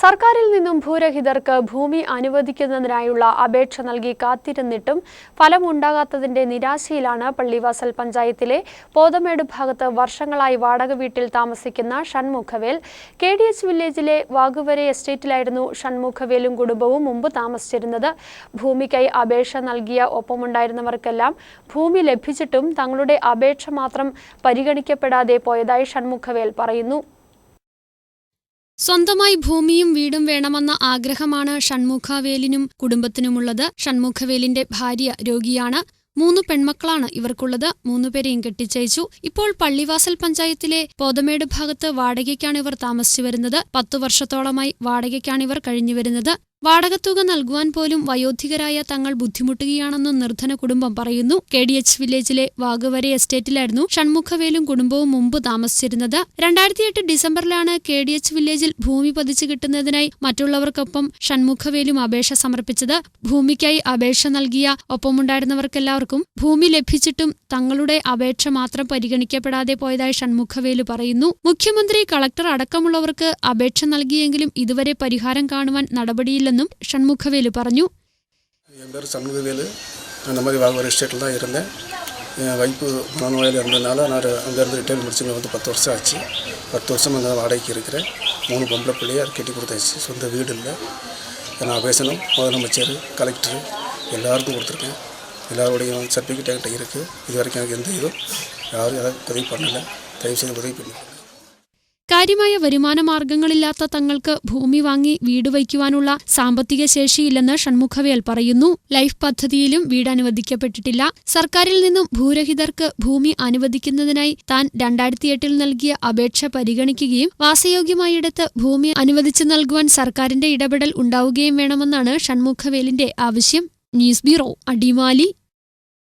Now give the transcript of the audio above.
സർക്കാരിൽ നിന്നും ഭൂരഹിതർക്ക് ഭൂമി അനുവദിക്കുന്നതിനായുള്ള അപേക്ഷ നൽകി കാത്തിരുന്നിട്ടും ഫലമുണ്ടാകാത്തതിന്റെ നിരാശയിലാണ് പള്ളിവാസൽ പഞ്ചായത്തിലെ പോതമേട് ഭാഗത്ത് വർഷങ്ങളായി വാടക വീട്ടിൽ താമസിക്കുന്ന ഷൺമുഖവേൽ. കെ ഡി എച്ച് വില്ലേജിലെ വാഗുവരെ എസ്റ്റേറ്റിലായിരുന്നു ഷൺമുഖവേലും കുടുംബവും മുമ്പ് താമസിച്ചിരുന്നത്. ഭൂമിക്കായി അപേക്ഷ നൽകിയ ഒപ്പമുണ്ടായിരുന്നവർക്കെല്ലാം ഭൂമി ലഭിച്ചിട്ടും തങ്ങളുടെ അപേക്ഷ മാത്രം പരിഗണിക്കപ്പെടാതെ പോയതായി ഷൺമുഖവേൽ പറയുന്നു. സ്വന്തമായി ഭൂമിയും വീടും വേണമെന്ന ആഗ്രഹമാണ് ഷൺമുഖവേലിനും കുടുംബത്തിനുമുള്ളത്. ഷൺമുഖവേലിന്റെ ഭാര്യ രോഗിയാണ്. മൂന്ന് പെൺമക്കളാണ് ഇവർക്കുള്ളത്. മൂന്നുപേരെയും കെട്ടിച്ചയച്ചു. ഇപ്പോൾ പള്ളിവാസൽ പഞ്ചായത്തിലെ പോതമേട് ഭാഗത്ത് വാടകയ്ക്കാണ് ഇവർ താമസിച്ചു വരുന്നത്. പത്തു വർഷത്തോളമായി വാടകയ്ക്കാണ് ഇവർ കഴിഞ്ഞുവരുന്നത് വാടകത്തുക നൽകുവാൻ പോലും വയോധികരായ തങ്ങൾ ബുദ്ധിമുട്ടുകയാണെന്ന് നിർധന കുടുംബം പറയുന്നു. കെ ഡി എച്ച് വില്ലേജിലെ വാഗവരെ എസ്റ്റേറ്റിലായിരുന്നു ഷൺമുഖവേലും കുടുംബവും മുമ്പ് താമസിച്ചിരുന്നത്. രണ്ടായിരത്തിയെട്ട് ഡിസംബറിലാണ് കെ ഡി എച്ച് വില്ലേജിൽ ഭൂമി പതിച്ചു കിട്ടുന്നതിനായി മറ്റുള്ളവർക്കൊപ്പം ഷൺമുഖവേലും അപേക്ഷ സമർപ്പിച്ചത്. ഭൂമിക്കായി അപേക്ഷ നൽകിയ ഒപ്പമുണ്ടായിരുന്നവർക്കെല്ലാവർക്കും ഭൂമി ലഭിച്ചിട്ടും തങ്ങളുടെ അപേക്ഷ മാത്രം പരിഗണിക്കപ്പെടാതെ പോയതായി ഷൺമുഖവേലു പറയുന്നു. മുഖ്യമന്ത്രി കളക്ടർ അടക്കമുള്ളവർക്ക് അപേക്ഷ നൽകിയെങ്കിലും ഇതുവരെ പരിഹാരം കാണുവാൻ നടപടിയില്ലെന്നും ഷൺമുഖവേലു പറഞ്ഞു என் பேர் சண்முகவேலு நான் இந்த மாதிரி வாகவர் எஸ்டேட்டில் தான் இருந்தேன் என் வைப்பு மனநோயில் இருந்ததுனால நான் அங்கேருந்து ரிட்டையர் முடிச்சு இங்கே வந்து பத்து வருஷம் ஆச்சு பத்து வருஷம் அங்கே வாடகைக்கு இருக்கிறேன் மூணு பொம்பளை பிள்ளையார் கட்டி கொடுத்தாச்சு சொந்த வீடு இல்லை நான் பேசணும் முதலமைச்சர் கலெக்டர் எல்லாருக்கும் கொடுத்துருக்கேன் எல்லாருடையும் சர்டிஃபிகேட் என்கிட்ட இருக்குது இது வரைக்கும் எனக்கு எந்த இதுவும் யாரும் எதாவது உதவி பண்ணலை தயவுசெய்து உதவி பண்ணி കാര്യമായ വരുമാന മാർഗങ്ങളില്ലാത്ത തങ്ങൾക്ക് ഭൂമി വാങ്ങി വീട് വയ്ക്കുവാനുള്ള സാമ്പത്തിക ശേഷിയില്ലെന്ന് ഷൺമുഖവേൽ പറയുന്നു. ലൈഫ് പദ്ധതിയിലും വീട് അനുവദിക്കപ്പെട്ടിട്ടില്ല. സർക്കാരിൽ നിന്നും ഭൂരഹിതർക്ക് ഭൂമി അനുവദിക്കുന്നതിനായി താൻ രണ്ടായിരത്തിയെട്ടിൽ നൽകിയ അപേക്ഷ പരിഗണിക്കുകയും വാസയോഗ്യമായിടത്ത് ഭൂമി അനുവദിച്ചു നൽകുവാൻ സർക്കാരിന്റെ ഇടപെടൽ ഉണ്ടാവുകയും വേണമെന്നാണ് ഷൺമുഖവേലിന്റെ ആവശ്യം. News bureau Adimali.